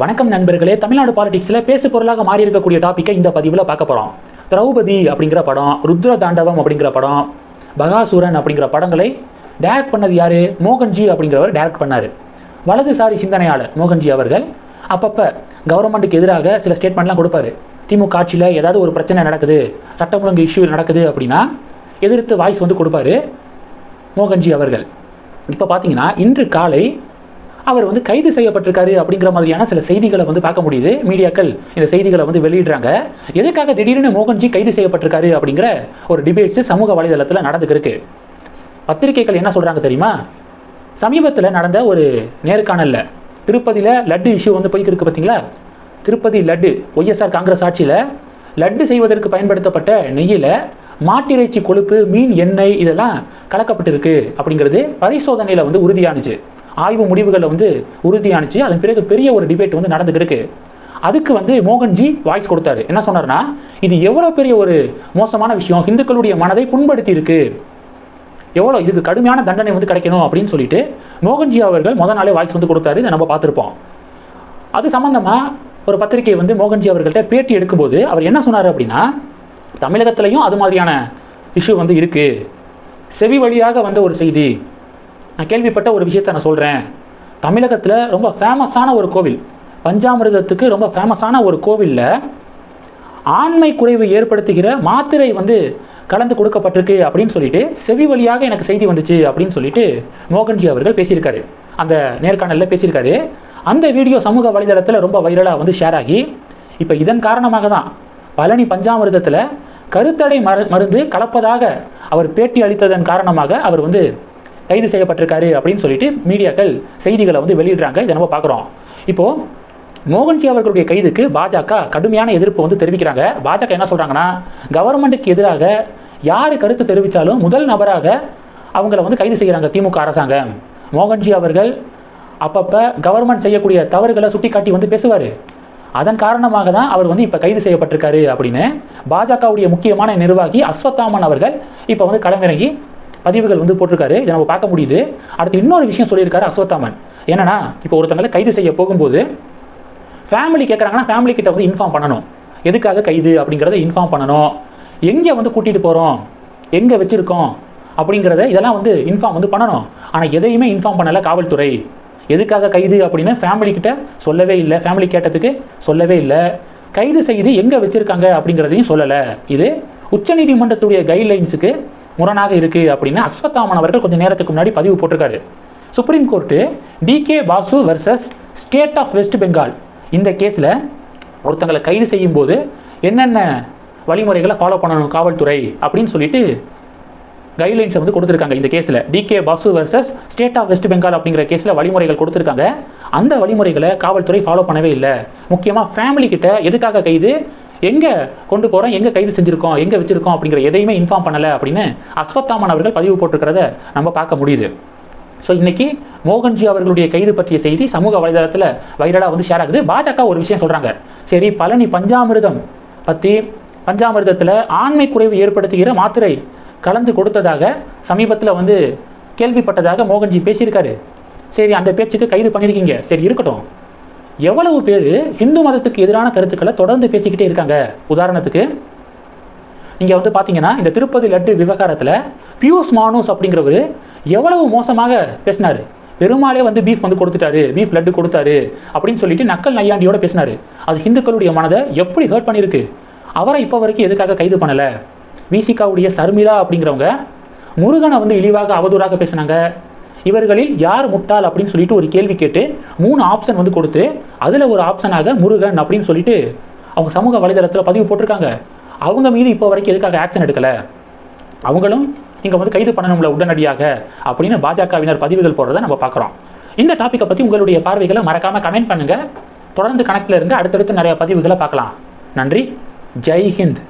வணக்கம் நண்பர்களே. தமிழ்நாடு பாலிடிக்ஸில் பேசு பொருளாக மாறி இருக்கக்கூடிய டாப்பிக்கை இந்த பதிவில் பார்க்க போகிறோம் திரௌபதி அப்படிங்கிற படம் ருத்ர தாண்டவம் அப்படிங்கிற படம் பகாசுரன் அப்படிங்கிற படங்களை டைரக்ட் பண்ணது யார்? மோகன்ஜி அப்படிங்கிறவர் டைரக்ட் பண்ணார். வலதுசாரி சிந்தனையாளர் மோகன்ஜி அவர்கள் அப்பப்போ கவர்மெண்ட்டுக்கு எதிராக சில ஸ்டேட்மெண்ட்லாம் கொடுப்பாரு. திமுக ஆட்சியில் ஏதாவது ஒரு பிரச்சனை நடக்குது சட்டம் ஒழுங்கு இஷ்யூ நடக்குது அப்படின்னா எதிர்த்து வாய்ஸ் வந்து கொடுப்பாரு மோகன்ஜி அவர்கள். இப்போ பார்த்தீங்கன்னா இன்று காலை அவர் வந்து கைது செய்யப்பட்டிருக்காரு அப்படிங்கிற மாதிரியான சில செய்திகளை வந்து பார்க்க முடியுது. மீடியாக்கள் இந்த செய்திகளை வந்து வெளியிடுறாங்க. எதுக்காக திடீர்னு மோகன்ஜி கைது செய்யப்பட்டிருக்காரு அப்படிங்கிற ஒரு டிபேட்ஸ் சமூக வலைதளத்தில் நடந்துக்கிருக்கு பத்திரிகைகள் என்ன சொல்கிறாங்க தெரியுமா? சமீபத்தில் நடந்த ஒரு நேர்காணலில் திருப்பதியில் லட்டு இஷ்யூ வந்து போய்க்கு இருக்கு பார்த்தீங்களா திருப்பதி லட்டு ஒய்எஸ்ஆர் காங்கிரஸ் ஆட்சியில் லட்டு செய்வதற்கு பயன்படுத்தப்பட்ட நெய்யில் மாட்டிறைச்சி கொழுப்பு மீன் எண்ணெய் இதெல்லாம் கலக்கப்பட்டிருக்கு அப்படிங்கிறது பரிசோதனையில் வந்து உறுதியானுச்சு. ஆய்வு முடிவுகளில் வந்து உறுதியானுச்சு. அதன் பிறகு பெரிய ஒரு டிபேட் வந்து நடந்துகிட்டு இருக்கு அதுக்கு வந்து மோகன்ஜி வாய்ஸ் கொடுத்தாரு. என்ன சொன்னார்னா இது எவ்வளோ பெரிய ஒரு மோசமான விஷயம். இந்துக்களுடைய மனதை புண்படுத்தி இருக்கு எவ்வளோ இதுக்கு கடுமையான தண்டனை வந்து கிடைக்கணும் அப்படின்னு சொல்லிட்டு மோகன்ஜி அவர்கள் முத நாளே வாய்ஸ் வந்து கொடுத்தாரு. இதை நம்ம பார்த்துருப்போம். அது சம்மந்தமாக ஒரு பத்திரிகை வந்து மோகன்ஜி அவர்கள்ட்ட பேட்டி எடுக்கும்போது அவர் என்ன சொன்னார் அப்படின்னா தமிழகத்திலையும் அது மாதிரியான இஷ்யூ வந்து இருக்குது செவி வழியாக வந்த ஒரு செய்தி. நான் கேள்விப்பட்ட ஒரு விஷயத்தை நான் சொல்கிறேன் தமிழகத்தில் ரொம்ப ஃபேமஸான ஒரு கோவில். பஞ்சாமிர்தத்துக்கு ரொம்ப ஃபேமஸான ஒரு கோவிலில் ஆண்மை குறைவு ஏற்படுத்துகிற மாத்திரை வந்து கலந்து கொடுக்கப்பட்டிருக்கு அப்படின்னு சொல்லிட்டு செவி வழியாக எனக்கு செய்தி வந்துச்சு அப்படின்னு சொல்லிட்டு மோகன்ஜி அவர்கள் பேசியிருக்காரு. அந்த நேர்காணலில் பேசியிருக்காரு. அந்த வீடியோ சமூக வலைதளத்தில் ரொம்ப வைரலாக வந்து ஷேர் ஆகி இப்போ இதன் காரணமாக தான் பழனி பஞ்சாமிர்தத்தில் கருத்தடை மரு மருந்து கலப்பதாக அவர் பேட்டி அளித்ததன் காரணமாக அவர் வந்து கைது செய்யப்பட்டிருக்காரு அப்படின்னு சொல்லிட்டு மீடியாக்கள் செய்திகளை வந்து வெளியிடுறாங்க. இதை நம்ம பார்க்குறோம். இப்போது மோகன்ஜி அவர்களுடைய கைதுக்கு பாஜக கடுமையான எதிர்ப்பு வந்து தெரிவிக்கிறாங்க. பாஜக என்ன சொல்கிறாங்கன்னா கவர்மெண்ட்டுக்கு எதிராக யார் கருத்து தெரிவித்தாலும் முதல் நபராக அவங்கள வந்து கைது செய்கிறாங்க திமுக அரசாங்கம். மோகன்ஜி அவர்கள் அப்பப்போ கவர்மெண்ட் செய்யக்கூடிய தவறுகளை சுட்டிக்காட்டி வந்து பேசுவார். அதன் காரணமாக தான் அவர் வந்து இப்போ கைது செய்யப்பட்டிருக்காரு அப்படின்னு பாஜகவுடைய முக்கியமான நிர்வாகி அஸ்வத்தாமன் அவர்கள் இப்போ வந்து களமிறங்கி பதிவுகள் வந்து போட்டிருக்காரு. இதை நம்ம பார்க்க முடியுது. அடுத்து இன்னொரு விஷயம் சொல்லியிருக்காரு அஸ்வத்தாமன். என்னன்னா இப்போ ஒருத்தங்களை கைது செய்ய போகும்போது ஃபேமிலி கேட்குறாங்கன்னா ஃபேமிலி கிட்ட வந்து இன்ஃபார்ம் பண்ணணும். எதுக்காக கைது அப்படிங்கிறத இன்ஃபார்ம் பண்ணணும். எங்கே வந்து கூட்டிகிட்டு போகிறோம் எங்கே வச்சுருக்கோம்? அப்படிங்கிறத இதெல்லாம் வந்து இன்ஃபார்ம் வந்து பண்ணணும். ஆனால் எதையுமே இன்ஃபார்ம் பண்ணலை காவல்துறை. எதுக்காக கைது அப்படின்னு ஃபேமிலி கிட்ட சொல்லவே இல்லை. ஃபேமிலி கேட்டதுக்கு சொல்லவே இல்லை. கைது செய்து எங்கே வச்சுருக்காங்க அப்படிங்கிறதையும் சொல்லலை. இது உச்சநீதிமன்றத்துடைய கைட்லைன்ஸுக்கு முரணாக இருக்குது அப்படின்னு அஸ்வத்தாமன் அவர்கள் கொஞ்சம் நேரத்துக்கு முன்னாடி பதிவு போட்டிருக்காரு. Supreme court DK Basu versus state of West Bengal இந்த கேஸில் ஒருத்தங்களை கைது செய்யும்போது என்னென்ன வழிமுறைகளை ஃபாலோ பண்ணணும் காவல்துறை அப்படின்னு சொல்லிட்டு கைட்லைன்ஸை வந்து கொடுத்துருக்காங்க. இந்த கேஸில் DK Basu versus state of West Bengal அப்படிங்கிற கேஸில் வழிமுறைகள் கொடுத்துருக்காங்க. அந்த வழிமுறைகளை காவல்துறை ஃபாலோ பண்ணவே இல்லை. முக்கியமாக ஃபேமிலி கிட்ட எதுக்காக கைது? எங்கே கொண்டு போகிறோம் எங்கே கைது செஞ்சுருக்கோம் எங்கே வச்சுருக்கோம் அப்படிங்கிற எதையுமே இன்ஃபார்ம் பண்ணலை அப்படின்னு அஸ்வத்தாமன் அவர்கள் பதிவு போட்டிருக்கிறத நம்ம பார்க்க முடியுது. ஸோ இன்னைக்கு மோகன்ஜி அவர்களுடைய கைது பற்றிய செய்தி சமூக வலைதளத்தில் வைரலாக வந்து ஷேர் ஆகுது. பாஜக ஒரு விஷயம் சொல்கிறாங்க சரி பழனி பஞ்சாமிர்தம் பற்றி பஞ்சாமிர்தத்தில் ஆண்மை குறைவு ஏற்படுத்துகிற மாத்திரை கலந்து கொடுத்ததாக சமீபத்தில் வந்து கேள்விப்பட்டதாக மோகன்ஜி பேசியிருக்காரு. சரி அந்த பேச்சுக்கு கைது பண்ணியிருக்கீங்க சரி இருக்கட்டும். எவ்வளவு பேர் ஹிந்து மதத்துக்கு எதிரான கருத்துக்களை தொடர்ந்து பேசிக்கிட்டே இருக்காங்க? உதாரணத்துக்கு நீங்கள் வந்து பார்த்தீங்கன்னா இந்த திருப்பதி லட்டு விவகாரத்தில் பியூஸ் மானூஸ் அப்படிங்கிறவர் எவ்வளவு மோசமாக பேசினார்? பெருமாளே வந்து பீஃப் வந்து கொடுத்துட்டாரு பீஃப் லட்டு கொடுத்தாரு அப்படின்னு சொல்லிட்டு நக்கல் நையாண்டியோட பேசினார். அது ஹிந்துக்களுடைய மனதை எப்படி ஹர்ட் பண்ணியிருக்கு? அவரை இப்போ வரைக்கும் எதுக்காக கைது பண்ணலை? விசிகாவுடைய சர்மிளா அப்படிங்கிறவங்க முருகனை வந்து இழிவாக அவதூறாக பேசினாங்க. இவர்களில் யார் முட்டாள் அப்படின்னு சொல்லிட்டு ஒரு கேள்வி கேட்டு மூணு ஆப்ஷன் வந்து கொடுத்து அதில் ஒரு ஆப்ஷனாக முருகன் அப்படின்னு சொல்லிட்டு அவங்க சமூக வலைதளத்தில் பதிவு போட்டிருக்காங்க. அவங்க மீது இப்போ வரைக்கும் எதுக்காக ஆக்ஷன் எடுக்கலை? அவங்களும் நீங்கள் வந்து கைது பண்ணணும்ல உடனடியாக அப்படின்னு பாஜகவினர் பதிவுகள் போடுறதை நம்ம பார்க்குறோம். இந்த டாப்பிக்கை பற்றி உங்களுடைய பார்வைகளை மறக்காமல் கமெண்ட் பண்ணுங்கள் தொடர்ந்து கணக்கில் இருந்து அடுத்தடுத்து நிறைய பதிவுகளை பார்க்கலாம். நன்றி. ஜெய் ஹிந்த்.